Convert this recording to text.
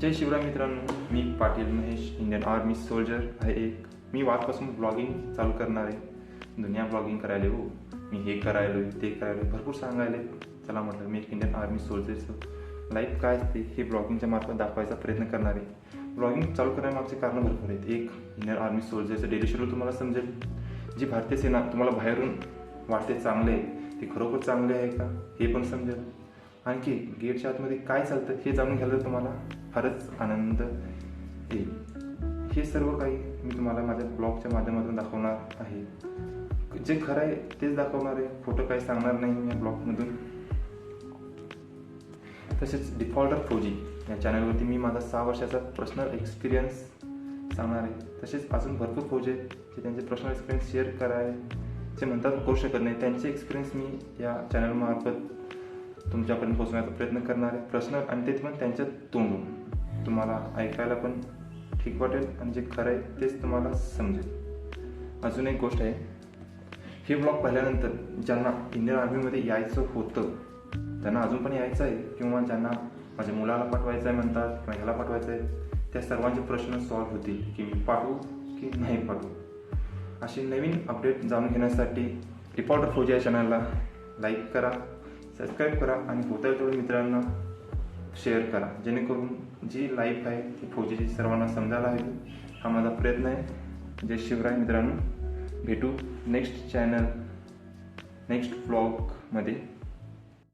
जय शिवराय मित्रांनो मी Patil Mahesh Indian army soldier आहे एक. मी वाजपासून ब्लॉगिंग चालू करणार आहे. दुनिया ब्लॉगिंग करायला हो मी हे करायलो ते करायलो भरपूर सांगायले. चला म्हटलं मी एक इंडियन आर्मी सोल्जरचं लाईफ काय असते हे ब्लॉगिंगच्या मार्फत दाखवायचा प्रयत्न करणार आहे. ब्लॉगिंग चालू करण्यामागचे कारण भरपूर आहेत. एक इंडियन आर्मी सोल्जरचं डेली शेड्यूल तुम्हाला समजेल. जी भारतीय सेना तुम्हाला बाहेरून वाटते चांगले आहे ते खरोखर चांगले आहे का? हे पण समजेल. आणखी गेटच्या आतमध्ये काय चालतं हे जाणून घ्यायला तुम्हाला फारच आनंद येईल. हे सर्व काही मी तुम्हाला माझ्या ब्लॉगच्या माध्यमातून दाखवणार आहे. जे खरं आहे तेच दाखवणार आहे. फोटो काही सांगणार नाही मी या ब्लॉगमधून. तसेच डिफॉल्टर फौजी या चॅनलवरती मी माझा सहा वर्षाचा पर्सनल एक्सपिरियन्स सांगणार आहे. तसेच अजून भरपूर फौज आहेत जे त्यांचे पर्सनल एक्सपिरियन्स शेअर करायचे म्हणतात करू शकत नाही. त्यांचे एक्सपिरियन्स मी या चॅनलमार्फत तुमच्यापर्यंत पोहोचण्याचा प्रयत्न करणारे प्रश्न आणि ते पण त्यांच्या तोंडून तुम्हाला ऐकायला पण ठीक वाटेल आणि जे खरं आहे तेच तुम्हाला समजेल. अजून एक गोष्ट आहे. हे ब्लॉग पाहिल्यानंतर ज्यांना इंडियन आर्मीमध्ये यायचं होतं त्यांना अजून पण यायचं आहे किंवा ज्यांना माझ्या मुलाला पाठवायचं आहे म्हणतात किंवा ह्याला पाठवायचं आहे त्या सर्वांचे प्रश्न सॉल्व्ह होतील की मी पाठवू की नाही पाठवू. अशी नवीन अपडेट जाणून घेण्यासाठी रिपॉर्टर फौजी या चॅनलला लाईक करा. सबस्क्राईब करा आणि होता येईल तेवढ्या मित्रांना शेअर करा. जेणेकरून जी लाईफ आहे ती फौजीची सर्वांना समजायला हवी. हा माझा प्रयत्न आहे. जय शिवराय मित्रांनो. भेटू नेक्स्ट चॅनल नेक्स्ट ब्लॉगमध्ये